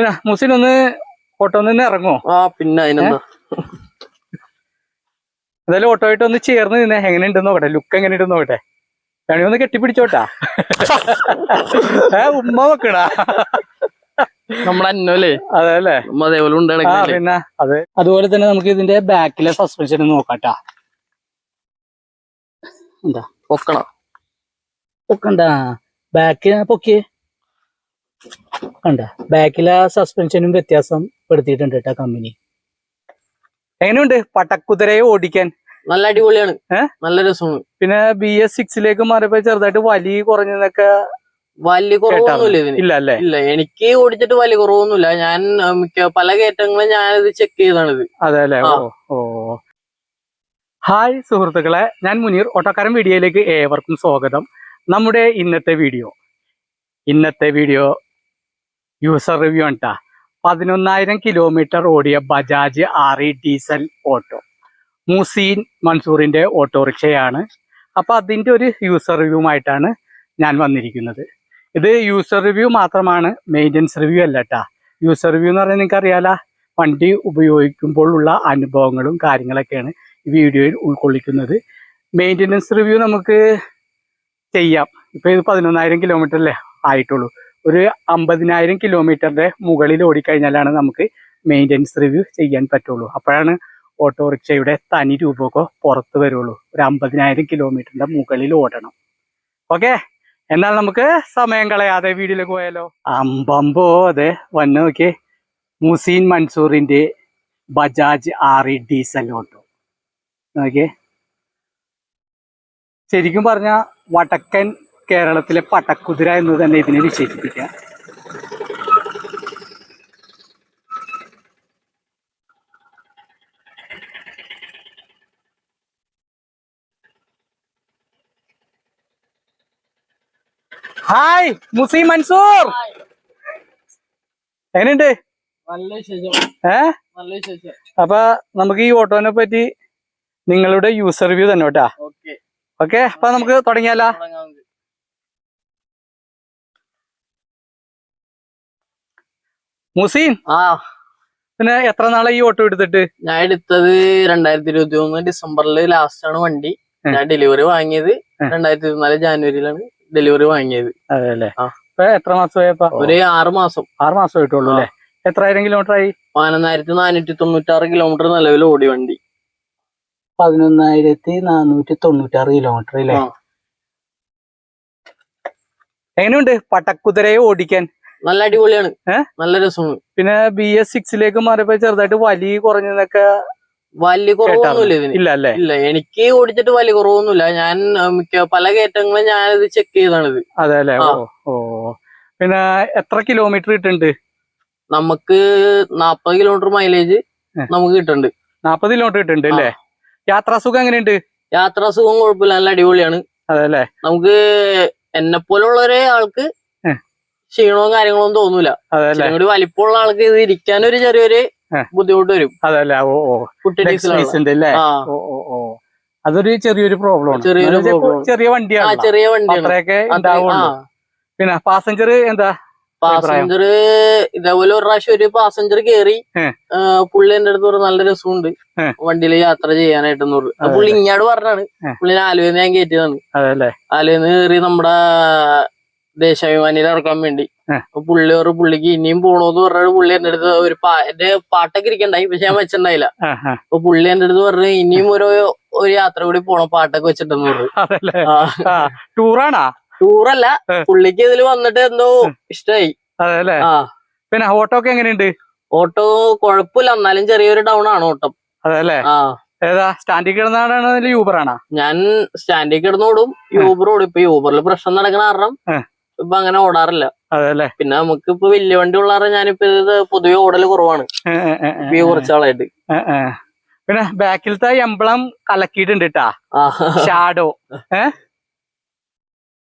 പിന്നെ മുസിൻ ഒന്ന് ഓട്ടോ നിന്ന് ഇറങ്ങോ? ആ പിന്നെ അതിനെന്താ? എന്തായാലും ഓട്ടോ ആയിട്ട് ഒന്ന് ചേർന്ന് നിന്നെ. എങ്ങനെയുണ്ടെന്ന് നോക്കട്ടെ ലുക്ക് എങ്ങനെ ഉണ്ടെന്ന് നോക്കട്ടെ വേണി ഒന്ന് കെട്ടിപ്പിടിച്ചോട്ടാ. ഏ ഉമ്മ വെക്കടാ നമ്മുടെ അന്നല്ലേ? അതെ അല്ലേ? അതേപോലെ പിന്നെ അതെ അതുപോലെ തന്നെ നമുക്ക് ഇതിന്റെ ബാക്കിലെ സസ്പെൻഷൻ നോക്കാട്ടാ. എന്താ? പൊക്കണ. പൊക്കണ്ട. ബാക്ക് പൊക്കി കണ്ട? ബാക്കിലെ സസ്പെൻഷനും വ്യത്യാസം പെടുത്തിയിട്ടുണ്ട് കേട്ടോ കമ്പനി. എങ്ങനെയുണ്ട്? പട്ടക്കുതിരയെ ഓടിക്കാൻ. നല്ല അടിപൊളിയാണ്. നല്ല രസമാണ്. പിന്നെ ബി എസ് സിക്സിലേക്ക് മാറിയപ്പോ ചെറുതായിട്ട് വലിയ കുറഞ്ഞതൊക്കെ വലിയ കുറവൊന്നുമില്ല ഇതിന്. ഇല്ല അല്ലേ എനിക്ക് ഓടിച്ചിട്ട് വലിയ കുറവൊന്നുമില്ല. ഞാൻ മിക്ക പല കയറ്റങ്ങളും ഞാനിത് ചെക്ക് ചെയ്താണിത്. അതെ അല്ലേ ഓ ഓ. ഹായ് സുഹൃത്തുക്കളെ. ഞാൻ മുനീർ. ഓട്ടോക്കാരൻ വീഡിയോയിലേക്ക് ഏവർക്കും സ്വാഗതം. നമ്മുടെ ഇന്നത്തെ വീഡിയോ. ഇന്നത്തെ വീഡിയോ യൂസർ റിവ്യൂ ഉണ്ടാ പതിനൊന്നായിരം കിലോമീറ്റർ ഓടിയ Bajaj R E diesel auto. Moosin മൻസൂറിന്റെ ഓട്ടോറിക്ഷയാണ്. അപ്പോൾ അതിന്റെ ഒരു യൂസർ റിവ്യൂ ആയിട്ടാണ് ഞാൻ വന്നിരിക്കുന്നത്. ഇത് യൂസർ റിവ്യൂ മാത്രമാണ് മെയിന്റനൻസ് റിവ്യൂ അല്ല കേട്ടാ യൂസർ റിവ്യൂ എന്ന് പറഞ്ഞാൽ നിങ്ങൾക്ക് അറിയാലോ വണ്ടി ഉപയോഗിക്കുമ്പോഴുള്ള അനുഭവങ്ങളും കാര്യങ്ങളൊക്കെയാണ് ഈ വീഡിയോയിൽ ഉൾക്കൊള്ളിക്കുന്നത്. മെയിന്റനൻസ് റിവ്യൂ നമുക്ക് ചെയ്യാം. ഇപ്പോൾ ഇത് പതിനൊന്നായിരം കിലോമീറ്റർ അല്ലേ ആയിട്ടുള്ളൂ. ഒരു അമ്പതിനായിരം കിലോമീറ്ററിന്റെ മുകളിൽ ഓടിക്കഴിഞ്ഞാലാണ് നമുക്ക് മെയിന്റെനൻസ് റിവ്യൂ ചെയ്യാൻ പറ്റുള്ളൂ. അപ്പോഴാണ് ഓട്ടോറിക്ഷയുടെ തനി രൂപമൊക്കെ പുറത്ത് വരുള്ളൂ. ഒരു അമ്പതിനായിരം കിലോമീറ്ററിന്റെ മുകളിൽ ഓടണം. ഓക്കെ? എന്നാൽ നമുക്ക് സമയം കളയാതെ വീഡിയോയിലേക്ക് പോയാലോ? അമ്പമ്പോ അതെ വന്ന് നോക്കിയേ. Museen മൻസൂറിന്റെ Bajaj R E diesel auto. നോക്കിയേ. ശരിക്കും പറഞ്ഞ വടക്കൻ കേരളത്തിലെ പട്ടക്കുതിര എന്ന് തന്നെ ഇതിനെ വിശേഷിപ്പിക്കാം. ഹായ് മുസി മൻസൂർ. എങ്ങനെയുണ്ട്? ഏ? അപ്പൊ നമുക്ക് ഈ ഓട്ടോനെ പറ്റി നിങ്ങളുടെ യൂസർ റിവ്യൂ തന്നെ കേട്ടാ. ഓക്കെ. അപ്പൊ നമുക്ക് തുടങ്ങിയാലോ? മുസീൻ ആ. പിന്നെ എത്ര നാളെ ഈ ഓട്ടോ എടുത്തിട്ട്? ഞാൻ എടുത്തത് രണ്ടായിരത്തി ഇരുപത്തി ഒന്ന് ഡിസംബറിൽ ലാസ്റ്റ് ആണ് വണ്ടി. ഞാൻ ഡെലിവറി വാങ്ങിയത്. രണ്ടായിരത്തി ഇരുപത്തിനാല് ജാനുവരിയിലാണ് ഡെലിവറി വാങ്ങിയത്. അതെ അല്ലേ ആ. ഇപ്പൊ എത്ര മാസമായപ്പോ? ഒരു ആറ് മാസം. ആറ് മാസം ആയിട്ടുള്ളൂ അല്ലേ? എത്രായിരം കിലോമീറ്റർ ആയി? പതിനൊന്നായിരത്തി നാനൂറ്റി തൊണ്ണൂറ്റാറ് കിലോമീറ്റർ നിലവിൽ ഓടി വണ്ടി. പതിനൊന്നായിരത്തി നാനൂറ്റി തൊണ്ണൂറ്റാറ് കിലോമീറ്റർ അല്ലേ. എങ്ങനെയുണ്ട്? പട്ടക്കുതിരയെ ഓടിക്കാൻ? നല്ല അടിപൊളിയാണ്? നല്ല രസമാണ്. പിന്നെ ബി എസ് സിക്സിലേക്ക് മാറിയപ്പോ ചെറുതായിട്ട് വലിയ കുറഞ്ഞതൊക്കെ വലിയ കുറവൊന്നുമില്ല ഇല്ല അല്ലേ? ഇല്ല എനിക്ക് ഓടിച്ചിട്ട് വലിയ കുറവൊന്നുമില്ല. ഞാൻ മിക്ക പല കയറ്റങ്ങളും ഞാനത് ചെക്ക് ചെയ്താണിത്. അതെ അല്ലേ. ഓ പിന്നെ എത്ര കിലോമീറ്റർ കിട്ടുന്നുണ്ട്? നമുക്ക് നാപ്പത് കിലോമീറ്റർ മൈലേജ്. നമുക്ക് കിട്ടുന്നുണ്ട്. നാപ്പത് കിലോമീറ്റർ കിട്ടുന്നുണ്ട് അല്ലേ? യാത്രാസുഖം എങ്ങനെയുണ്ട്? യാത്രാസുഖം കുഴപ്പമില്ല. നല്ല അടിപൊളിയാണ്. അതെ അല്ലേ? നമുക്ക് എന്നെ പോലുള്ള ആൾക്ക്. ക്ഷീണവും കാര്യങ്ങളൊന്നും തോന്നൂല. ഒരു വലിപ്പമുള്ള ആൾക്ക് ഇത് ഇരിക്കാൻ ഒരു ചെറിയൊരു. ബുദ്ധിമുട്ട് വരും. അതല്ലേ ഓ ഓ. കുട്ടി ഓ ഓ അതൊരു ചെറിയൊരു പ്രോബ്ലം ചെറിയൊരു. ചെറിയ വണ്ടിയാണ് ചെറിയ വണ്ടിയാണ്. അത്രയൊക്കെ ഉണ്ടാവുള്ളൂ പിന്നെ പാസഞ്ചർ എന്താ പാസഞ്ചർ ഇതേപോലെ ഒരു പ്രാവശ്യം ഒരു പാസഞ്ചർ കേറി. പുള്ളി എന്റെ അടുത്ത് പറഞ്ഞു നല്ല രസമുണ്ട്. വണ്ടിയിൽ യാത്ര ചെയ്യാനായിട്ടെന്ന് പറഞ്ഞു. പുള്ളി ഇങ്ങാട് പറഞ്ഞാണ്. പുള്ളിനെ ആലുവന്ന് ഞാൻ കയറ്റിയതാണ് ആലുവന്ന് കയറി നമ്മുടെ ദേശാഭിമാനിയിൽ ഇറക്കാൻ വേണ്ടി. അപ്പൊ പുള്ളി ഒരു പുള്ളിക്ക് ഇനിയും പോണോന്ന് പറഞ്ഞ പുള്ളി എന്റെ അടുത്ത് ഒരു പാ- എന്റെ പാട്ടൊക്കെ ഇരിക്കണ്ടായി പക്ഷെ ഞാൻ വെച്ചിട്ടുണ്ടായില്ല. ആ. അപ്പൊ പുള്ളി എന്റെ അടുത്ത് പറഞ്ഞു ഇനിയും ഒരു ഒരു യാത്ര കൂടി പോണം പാട്ടൊക്കെ വെച്ചിട്ടെന്ന് പറഞ്ഞു. ടൂറാണാ? ടൂറല്ല. പുള്ളിക്ക് ഇതിൽ വന്നിട്ട് എന്തോ ഇഷ്ടായി. അതെ പിന്നെ ഓട്ടോ ഒക്കെ എങ്ങനെയുണ്ട്? ഓട്ടോ കുഴപ്പമില്ല എന്നാലും ചെറിയൊരു ഡൗൺ ആണ് ഓട്ടം. അതെ ആ. ഏതാ സ്റ്റാൻഡിൽ കിടന്നാണോ യൂബറാണോ ഞാൻ സ്റ്റാൻഡിൽ കിടന്നോടും യൂബർ ഓടും. ഇപ്പൊ യൂബറിൽ പ്രശ്നം നടക്കണ കാരണം. ഇപ്പൊ അങ്ങനെ ഓടാറില്ല. പിന്നെ നമുക്ക് ഇപ്പൊ വലിയ വണ്ടി ഉള്ളാറ് ഞാനിപ്പോ ഇത് പൊതുവെ ഓടൽ കുറവാണ്. ഏ, ഏ, ഏ, ഏ, ഇപ്പൊ ഈ കുറച്ച് ആളായിട്ട്. ഏ, ഏ. പിന്നെ ബാക്കിലത്തെ എംബ്ലം കലക്കിയിട്ടുണ്ട് കേട്ടാ ഷാഡോ. ഏഹ്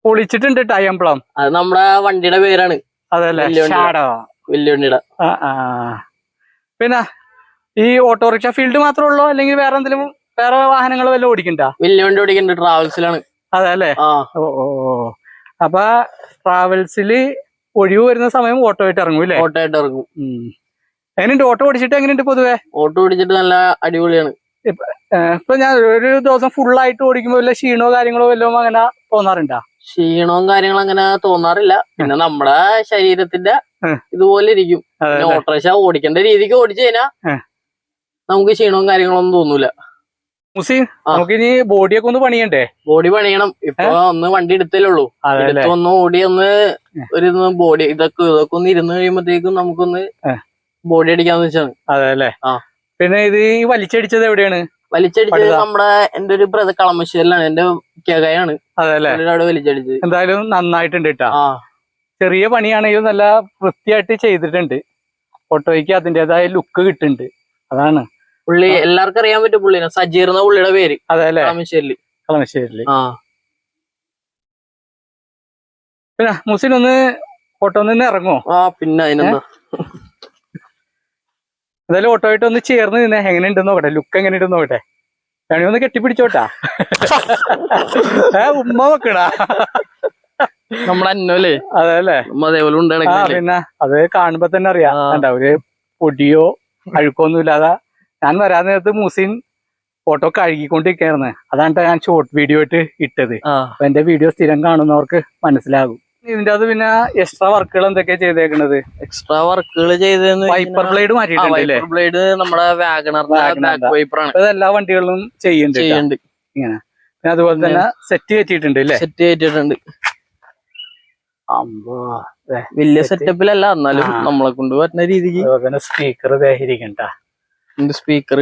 പൊളിച്ചിട്ടുണ്ട് കേട്ടാ എംബ്ലം? അത് നമ്മുടെ വണ്ടിയുടെ പേരാണ്. അതല്ലേ? ഷാഡോ. വലിയ വണ്ടിയുടെ. പിന്നെ ഈ ഓട്ടോറിക്ഷ ഫീൽഡ് മാത്രമേ ഉള്ളൂ? അല്ലെങ്കിൽ വേറെ എന്തെങ്കിലും വേറെ വാഹനങ്ങൾ വല്ലതും ഓടിക്കണ്ട? വലിയ വണ്ടി ഓടിക്കണ്ട. ട്രാവൽസിലാണ്. അതെ അല്ലേ ഓ ഓ. അപ്പൊ ട്രാവൽസിൽ ഒഴിവ് വരുന്ന സമയം ഓട്ടോ ആയിട്ട് ഇറങ്ങും അല്ലേ ഓട്ടോ ആയിട്ട് ഇറങ്ങും. എങ്ങനെയുണ്ട്? ഓട്ടോ ഓടിച്ചിട്ട് എങ്ങനെയുണ്ട് പൊതുവെ? ഓട്ടോ ഓടിച്ചിട്ട് നല്ല അടിപൊളിയാണ്. ഇപ്പൊ ഞാൻ ഒരു ദിവസം ഫുൾ ആയിട്ട് ഓടിക്കുമ്പോ വല്ല ക്ഷീണോ കാര്യങ്ങളോ വല്ലതും അങ്ങനെ തോന്നാറുണ്ടോ? ക്ഷീണവും കാര്യങ്ങളും അങ്ങനെ തോന്നാറില്ല. പിന്നെ നമ്മുടെ ശരീരത്തിന്റെ ഇതുപോലെ ഇരിക്കും. ഓട്ടോറിക്ഷ ഓടിക്കേണ്ട രീതിക്ക് ഓടിച്ചു കഴിഞ്ഞാൽ നമുക്ക് ക്ഷീണവും കാര്യങ്ങളൊന്നും തോന്നൂല. മുസി നമുക്കിനി നമുക്ക് ബോഡിയൊക്കെ ഒന്ന് പണിയണ്ടേ? ബോഡി പണിയണം. ഇപ്പൊ ഒന്ന് വണ്ടി എടുത്തല്ലേ ഉള്ളൂ. അതെ എടുത്ത് ഒന്ന് ഓടി ഒന്ന് ഒരു ബോഡി ഇതൊക്കെ ഇതൊക്കെ ഒന്ന് ഇരുന്ന് കഴിയുമ്പോഴത്തേക്കും നമുക്കൊന്ന് ബോഡി അടിക്കാന്ന് വെച്ചാണ് അതെ അല്ലേ? പിന്നെ ഇത് ഈ വലിച്ചടിച്ചത് എവിടെയാണ്? വലിച്ചടിച്ചത്. നമ്മുടെ എന്റെ ഒരു ബ്രദർ കളമശ്ശേരിലാണ് എന്റെ കേകയാണ് അതെ അല്ലേ? അവിടെ വലിച്ചടിച്ചത്. എന്തായാലും നന്നായിട്ടുണ്ട് കേട്ടാ ചെറിയ പണിയാണെങ്കിലും നല്ല വൃത്തിയായിട്ട് ചെയ്തിട്ടുണ്ട്. ഓട്ടോയ്ക്ക് അതിന്റെതായ ലുക്ക് കിട്ടുന്നുണ്ട്. അതാണ്. പുള്ളി എല്ലാവർക്കും അറിയാൻ പറ്റും പുള്ളിനെ സജീർ എന്ന പുള്ളിയുടെ പേര്. അതെ അല്ലേ? കളമശ്ശേരിൽ കളമശ്ശേരിൽ ആ. പിന്നെ മുസിൻ ഒന്ന് ഓട്ടോ നിന്ന് ഇറങ്ങോ? ആ പിന്നെ അതിനെന്താ? എന്തായാലും ഓട്ടോ ആയിട്ട് ഒന്ന് ചേർന്ന് നിന്നെ. എങ്ങനെ ഉണ്ടെന്ന് നോക്കട്ടെ? ലുക്ക് എങ്ങനെ ഉണ്ടെന്ന് നോക്കട്ടെ? വേണേ ഒന്ന് കെട്ടിപ്പിടിച്ചോട്ടാ. ഏ ഉമ്മ വെക്കടാ നമ്മുടെ അന്നല്ലേ അതെ അല്ലേ? അതേപോലെ ആ പിന്നെ അത് കാണുമ്പോ തന്നെ അറിയാം. ഒരു പൊടിയോ അഴുക്കൊന്നും ഇല്ലാതെ ഞാൻ വരാൻ നേരത്ത് മുസിൻ ഫോട്ടോ കഴുകിക്കൊണ്ടിരിക്കുന്നത് അതാണ് ഞാൻ ഷോർട്ട് വീഡിയോ ആയിട്ട് ഇട്ടത്. എന്റെ വീഡിയോ സ്ഥിരം കാണുന്നവർക്ക് മനസ്സിലാകും. ഇതിന്റെ അത് പിന്നെ എക്സ്ട്രാ വർക്കുകൾ എന്തൊക്കെയാ ചെയ്തേക്കണത്? എക്സ്ട്രാ വർക്കുകൾ ചെയ്തെന്ന് വൈപ്പർ ബ്ലേഡ് മാറ്റിയിട്ടുണ്ട് ബ്ലേഡ് നമ്മുടെ വാഗണറിന്റെ എല്ലാ വണ്ടികളിലും ചെയ്യുന്നുണ്ട്. ഇങ്ങനെ. പിന്നെ അതുപോലെ തന്നെ സെറ്റ് കയറ്റിയിട്ടുണ്ട് അല്ലേ? സെറ്റ് അമ്പോ വലിയ സെറ്റപ്പിലല്ല എന്നാലും നമ്മളെ കൊണ്ട് പറ്റുന്ന രീതിക്ക്. സ്പീക്കർ തന്നെ ദേഹിരിക്കണ്ട സ്പീക്കർ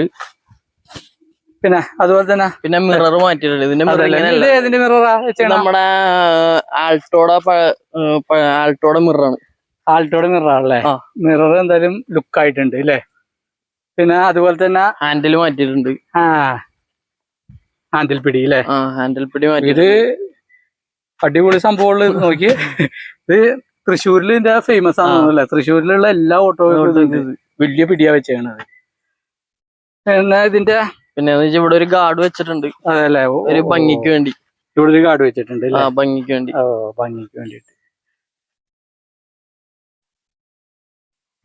പിന്നെ അതുപോലെ തന്നെ പിന്നെ മിറർ മാറ്റിയിട്ടുണ്ട്. ഇതിന്റെ മിറർ ഇത് മിററാ ഇത് നമ്മുടെ ആൾട്ടോടെ ആൾട്ടോടെ മിററാണ് ആൾട്ടോടെ മിററാണല്ലേ. മിറർ എന്തായാലും ലുക്ക് ആയിട്ടുണ്ട് അല്ലേ പിന്നെ അതുപോലെ തന്നെ ഹാൻഡിൽ മാറ്റിയിട്ടുണ്ട്. ആ ഹാൻഡിൽ പിടി അല്ലേ ഹാൻഡിൽ പിടി ഇത് മാറ്റി അടിപൊളി സംഭവമുള്ള നോക്കി. ഇത് തൃശ്ശൂരിൽ ഇതിന്റെ ഫേമസ് ആണല്ലേ ആണെന്നല്ലേ തൃശ്ശൂരിലുള്ള എല്ലാ ഓട്ടോയും വലിയ പിടിയാ വെച്ചേക്കണത്. പിന്നെ ഇതിന്റെ പിന്നെ എന്ന് ഇവിടെ ഒരു ഗാർഡ് വെച്ചിട്ടുണ്ട്. അതല്ലേ? ഒരു ഭംഗിക്ക് വേണ്ടി. ഇവിടെ ഒരു ഗാർഡ് വെച്ചിട്ടുണ്ട് ആ ഭംഗിക്ക് വേണ്ടി. ഓ ഭംഗിക്ക് വേണ്ടിട്ട്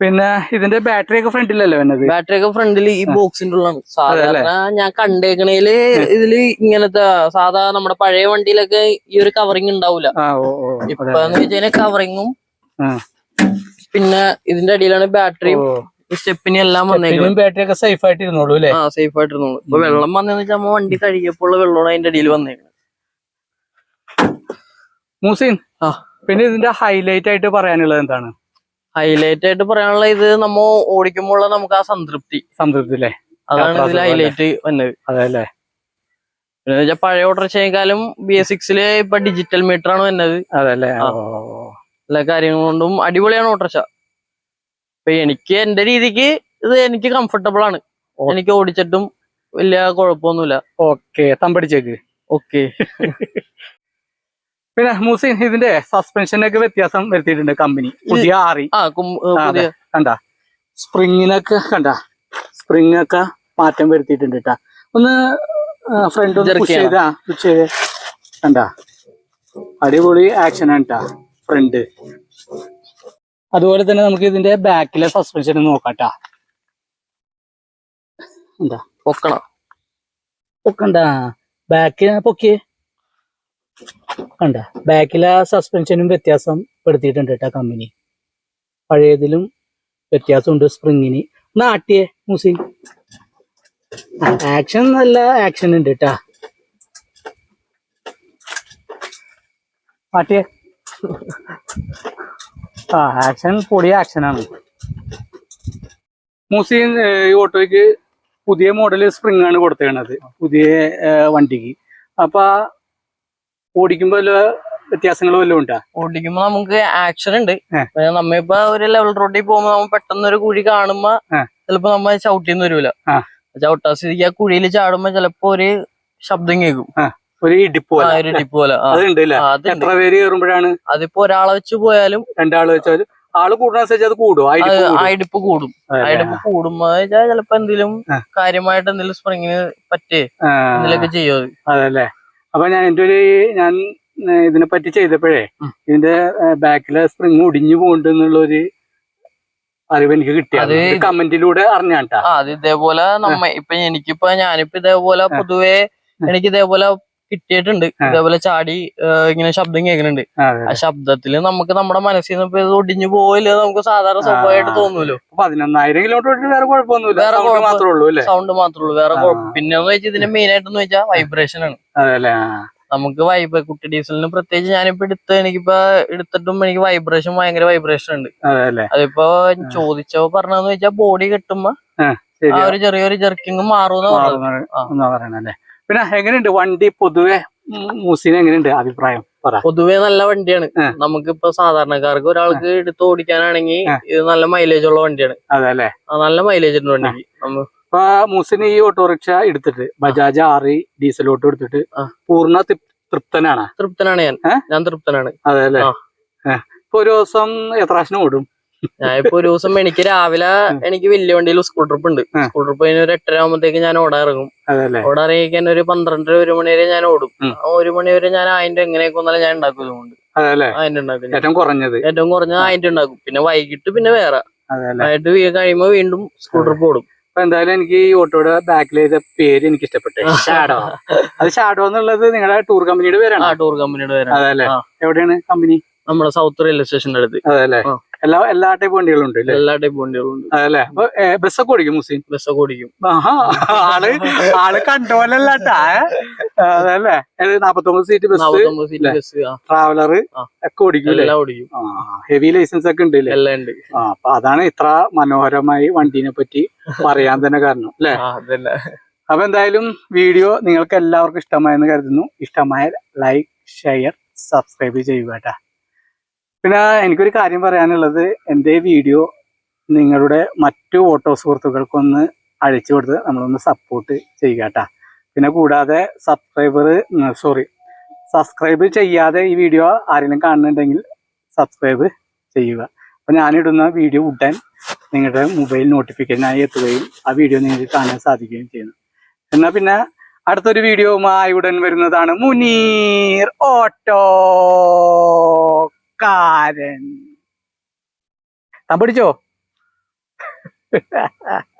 പിന്നെ ഇതിന്റെ ബാറ്ററി ഒക്കെ ഫ്രണ്ടിലല്ലേ വന്നത്? ബാറ്ററി ഒക്കെ ഫ്രണ്ടിൽ ഈ ബോക്സിന്റെ ഉള്ളതാണ് സാധാരണ ഞാൻ കണ്ടേക്കണേൽ ഇതിൽ ഇങ്ങനത്തെ സാധാ നമ്മുടെ പഴയ വണ്ടിയിലൊക്കെ ഈ ഒരു കവറിങ് ഉണ്ടാവൂല. ഇപ്പൊ. എന്ന് കവറിങ്ങും പിന്നെ ഇതിന്റെ അടിയിലാണ് ബാറ്ററിയും സ്റ്റെപ്പിനും എല്ലാം വന്നേക്കും ബാറ്ററി ഒക്കെ സേഫ് ആയിട്ട് ഇരുന്നോളൂ അല്ലേ? ആ സേഫ് ആയിട്ടിരുന്നോളൂ ഇപ്പൊ വെള്ളം വന്നതെന്ന് വെച്ചാൽ നമ്മ വണ്ടി കഴുകിയപ്പോൾ വെള്ളമാണ് അതിന്റെ അടിയിൽ വന്നേക്കുന്നത് മൂസിൻ ആ. പിന്നെ ഇതിന്റെ ഹൈലൈറ്റ് ആയിട്ട് പറയാനുള്ളത് എന്താണ്? ഹൈലൈറ്റ് ആയിട്ട് പറയാനുള്ള ഇത് നമ്മ ഓടിക്കുമ്പോൾ നമുക്ക് ആ സംതൃപ്തി. സംതൃപ്തി അല്ലേ? അതാണ് ഇതിൽ ഹൈലൈറ്റ് വന്നത്. അതെ അല്ലേ? പിന്നെ വെച്ചാൽ പഴയ ഓട്ടോറിക്ഷയെക്കാളും ബി എസ് സിക്സിൽ ഇപ്പൊ ഡിജിറ്റൽ മീറ്റർ ആണ് വന്നത്. അതെ അല്ലേ. എല്ലാ കാര്യങ്ങൾ കൊണ്ടും അടിപൊളിയാണ് ഓട്ടോറിക്ഷ. ഇപ്പൊ എനിക്ക് എന്റെ രീതിക്ക് ഇത് എനിക്ക് കംഫർട്ടബിൾ ആണ്. എനിക്ക് ഓടിച്ചിട്ടും വലിയ കുഴപ്പമൊന്നുമില്ല. ഓക്കെ തമ്പടിച്ചേക്ക്. ഓക്കെ. പിന്നെ മൂസിൻ ഇതിന്റെ സസ്പെൻഷനൊക്കെ വ്യത്യാസം വരുത്തിയിട്ടുണ്ട് കമ്പനി. പുതിയ ആറി. കണ്ട. സ്പ്രിങ്ങിനൊക്കെ കണ്ട. സ്പ്രിങ്ങൊക്കെ മാറ്റം വരുത്തിയിട്ടുണ്ട് കേട്ടാ ഒന്ന് ഫ്രണ്ട് കണ്ട. അടിപൊളി ആക്ഷൻ ആണ് കേട്ടാ ഫ്രണ്ട് അതുപോലെ തന്നെ നമുക്ക് ഇതിന്റെ ബാക്കിലെ സസ്പെൻഷൻ നോക്കാട്ടാ എന്താ? പൊക്കണം. പൊക്കണ്ട. ബാക്കിൽ പൊക്കിയേ. കണ്ട? ബാക്കിലെ സസ്പെൻഷനും വ്യത്യാസം പെടുത്തിയിട്ടുണ്ട് കേട്ടോ കമ്പനി. പഴയതിലും വ്യത്യാസമുണ്ട് സ്പ്രിങ്ങിന് നാട്ടിയേ മുസിൻ ആക്ഷൻ നല്ല ആക്ഷൻ ഉണ്ട് കേട്ടാ നാട്ടിയേ ആ ആക്ഷൻ പൊടിയ ആക്ഷനാണ് മുസിൻ ഈ ഓട്ടോയ്ക്ക് പുതിയ മോഡൽ സ്പ്രിംഗ് ആണ് കൊടുത്തേണത് പുതിയ വണ്ടിക്ക്. അപ്പൊ ഓടിക്കുമ്പോ വല്ല വ്യത്യാസങ്ങൾ വല്ലതും ഉണ്ടാ? ഓടിക്കുമ്പോ നമുക്ക് ആക്ഷൻ ഉണ്ട്. ഏ. ഏ, നമ്മ ഇപ്പൊ ഒരു ലെവൽ റോഡിൽ പോകുമ്പോ നമ്മ പെട്ടെന്ന് ഒരു കുഴി കാണുമ്പോ. ചിലപ്പോ നമ്മ ചവിട്ടിന്ന് വരൂല. ചവിട്ടാ സ്ഥിതിക്ക് ആ കുഴിയിൽ ചാടുമ്പോ ചിലപ്പോ ഒരു ശബ്ദം കേൾക്കും. ഒരു ഇടിപ്പ് പോലെ. ഒരു ഇടിപ്പ് പോലെ. അതുണ്ട്. എത്ര പേര് കയറുമ്പോഴാണ്? അതിപ്പോ ഒരാളെ വെച്ച് പോയാലും രണ്ടാൾ വെച്ചാലും ആൾ കൂടുന്നനുസരിച്ച് അത് കൂടും. ആ ഇടിപ്പ് കൂടും. അതെ. കൂടുമ്പോ വെച്ചാൽ ചിലപ്പോ എന്തെങ്കിലും കാര്യമായിട്ട് എന്തെങ്കിലും സ്പ്രിങ്ങിന് പറ്റേ. എന്തെങ്കിലും ചെയ്യോ ചെയ്യും അത്? അതല്ലേ. അപ്പൊ ഞാൻ എന്റെ ഒരു ഞാൻ ഇതിനെ പറ്റി ചെയ്തപ്പോഴേ ഇതിന്റെ ബാക്കിലെ സ്പ്രിങ് ഒടിഞ്ഞു പോകുന്നുണ്ട് ഒരു അറിവ് എനിക്ക് കിട്ടിയത് കമന്റിലൂടെ അറിഞ്ഞാട്ടാ. അത് ഇതേപോലെ നമ്മ ഇപ്പൊ എനിക്കിപ്പോ ഞാനിപ്പോ ഇതേപോലെ പൊതുവെ എനിക്ക് ഇതേപോലെ കിട്ടിയിട്ടുണ്ട്. ഇതേപോലെ ചാടി ഇങ്ങനെ ശബ്ദം കേൾക്കുന്നുണ്ട്. ആ ശബ്ദത്തിൽ നമുക്ക് നമ്മുടെ മനസ്സിൽ നിന്ന് ഇത് ഒടിഞ്ഞു പോവില്ല നമുക്ക് സാധാരണ സ്വഭാവമായിട്ട് തോന്നുമല്ലോ തോന്നൂലോ പതിനൊന്നായിരം കിലോമീറ്റർ വേറെ കുഴപ്പമൊന്നുമില്ല. വേറെ മാത്രമേ സൗണ്ട് മാത്രമേ ഉള്ളൂ വേറെ പിന്നെ വെച്ചാൽ ഇതിന്റെ മെയിൻ ആയിട്ട് വെച്ചാൽ വൈബ്രേഷൻ ആണ്. നമുക്ക് വൈബ് കുട്ടി ഡീസലിന് പ്രത്യേകിച്ച് ഞാനിപ്പോ എടുത്ത് എനിക്കിപ്പോ എടുത്തിട്ടും എനിക്ക് വൈബ്രേഷൻ ഭയങ്കര വൈബ്രേഷൻ ഉണ്ട്. അതിപ്പോ ചോദിച്ചോ പറഞ്ഞെന്ന് വെച്ചാൽ ബോഡി കെട്ടുമ്പോ ആ ഒരു ചെറിയൊരു ജെർക്കിങ് മാറുന്ന പിന്നെ എങ്ങനെയുണ്ട് വണ്ടി പൊതുവെ മൂസിന് എങ്ങനെയുണ്ട് അഭിപ്രായം പൊതുവേ നല്ല വണ്ടിയാണ്. നമുക്കിപ്പോ സാധാരണക്കാർക്ക് ഒരാൾക്ക് എടുത്ത് ഓടിക്കാനാണെങ്കിൽ. ഇത് നല്ല മൈലേജ് ഉള്ള വണ്ടിയാണ്. അതെ നല്ല മൈലേജ് ഉണ്ട് വണ്ടിക്ക് ഇപ്പൊ മൂസിന് ഈ ഓട്ടോറിക്ഷ എടുത്തിട്ട് ബജാജ് ആറി ഡീസൽ ഓട്ടോ എടുത്തിട്ട് പൂർണ തൃപ്തനാണ്. തൃപ്തനാണ് ഞാൻ. ഞാൻ തൃപ്തനാണ്. അതെ അല്ലേ. ഇപ്പൊ ഒരു ദിവസം എത്ര പ്രാവശ്യം ഓടും? ഞാൻ ഇപ്പൊ ഒരു ദിവസം എനിക്ക് രാവിലെ എനിക്ക് വലിയ വണ്ടിയിൽ സ്കൂൾ ട്രിപ്പ് ഉണ്ട്. സ്കൂൾ ട്രിപ്പ് കഴിഞ്ഞ ഒരു എട്ടര ആകുമ്പോഴത്തേക്ക് ഞാൻ ഓടാൻ ഇറങ്ങും ഓടാൻ ഇറങ്ങിക്കാൻ ഒരു പന്ത്രണ്ടര ഒരു മണി വരെ ഞാൻ ഓടും. ഒരു മണി വരെ ഞാൻ അതിന്റെ എങ്ങനെയൊക്കെ ഒന്നല്ല ഞാൻ ഉണ്ടാക്കും ഇതുകൊണ്ട്. അതിന്റെ ഉണ്ടാക്കും ഏറ്റവും കുറഞ്ഞത്. ഏറ്റവും കുറഞ്ഞ അതിന്റെ ഉണ്ടാക്കും. പിന്നെ വൈകിട്ട് പിന്നെ വേറെ. ആയിട്ട് കഴിയുമ്പോ വീണ്ടും സ്കൂൾ ട്രിപ്പ് ഓടും. അപ്പൊ എന്തായാലും എനിക്ക് ഈ ഓട്ടോയുടെ ബാക്കിൽ ചെയ്ത പേര് എനിക്ക് ഇഷ്ടപ്പെട്ടു ഷാഡോ അത് ഷാഡോ എന്നുള്ളത് നിങ്ങളുടെ ടൂർ കമ്പനിയുടെ പേരാണ്? ടൂർ കമ്പനിയുടെ പേരാണ്. അതല്ലേ? എവിടെയാണ് കമ്പനി നമ്മുടെ സൗത്ത് റെയിൽവേ സ്റ്റേഷന്റെ അടുത്ത്. അതെ അല്ലേ ആ. എല്ലാ എല്ലാ ടൈപ്പ് വണ്ടികളും ഉണ്ട് എല്ലാ ടൈപ്പ് വണ്ടികളും ഉണ്ട്. അല്ലേ? അപ്പൊ ബസ്സൊക്കെ ഓടിക്കും മുസ്ലിം ബസ്സൊക്കെ ഓടിക്കും. ആൾ ആൾ കണ്ടോലല്ലാട്ടാ അതല്ലേ? നാപ്പത്തൊമ്പത് സീറ്റ് ബസ് ട്രാവലർ. ഒക്കെ ഓടിക്കും എല്ലാം ഓടിക്കും. ഹെവി ലൈസൻസ് ഒക്കെ ഉണ്ട് എല്ലാം ഉണ്ട്. അപ്പൊ അതാണ് ഇത്ര മനോഹരമായി വണ്ടീനെ പറ്റി പറയാൻ തന്നെ കാരണം അല്ലെ? അപ്പൊ എന്തായാലും വീഡിയോ നിങ്ങൾക്ക് എല്ലാവർക്കും ഇഷ്ടമായെന്ന് കരുതുന്നു. ഇഷ്ടമായ ലൈക്ക് ഷെയർ സബ്സ്ക്രൈബ് ചെയ്യുക കേട്ടാ പിന്നെ എനിക്കൊരു കാര്യം പറയാനുള്ളത്. എന്റെ വീഡിയോ നിങ്ങളുടെ മറ്റു ഓട്ടോ സുഹൃത്തുക്കൾക്കൊന്ന് അഴിച്ചു കൊടുത്ത് നമ്മളൊന്ന് സപ്പോർട്ട് ചെയ്യുക കേട്ടാ പിന്നെ കൂടാതെ സബ്സ്ക്രൈബർ സോറി സബ്സ്ക്രൈബ് ചെയ്യാതെ ഈ വീഡിയോ ആരെങ്കിലും കാണുന്നുണ്ടെങ്കിൽ സബ്സ്ക്രൈബ് ചെയ്യുക. അപ്പം ഞാനിടുന്ന വീഡിയോ ഉടൻ നിങ്ങളുടെ മൊബൈൽ നോട്ടിഫിക്കേഷനായി എത്തുകയും ആ വീഡിയോ നിങ്ങൾക്ക് കാണാൻ സാധിക്കുകയും ചെയ്യുന്നു. എന്നാൽ പിന്നെ അടുത്തൊരു ആയി ഉടൻ വരുന്നതാണ് മുനീർ ഓട്ടോക്കാരൻ താൻ പഠിച്ചോ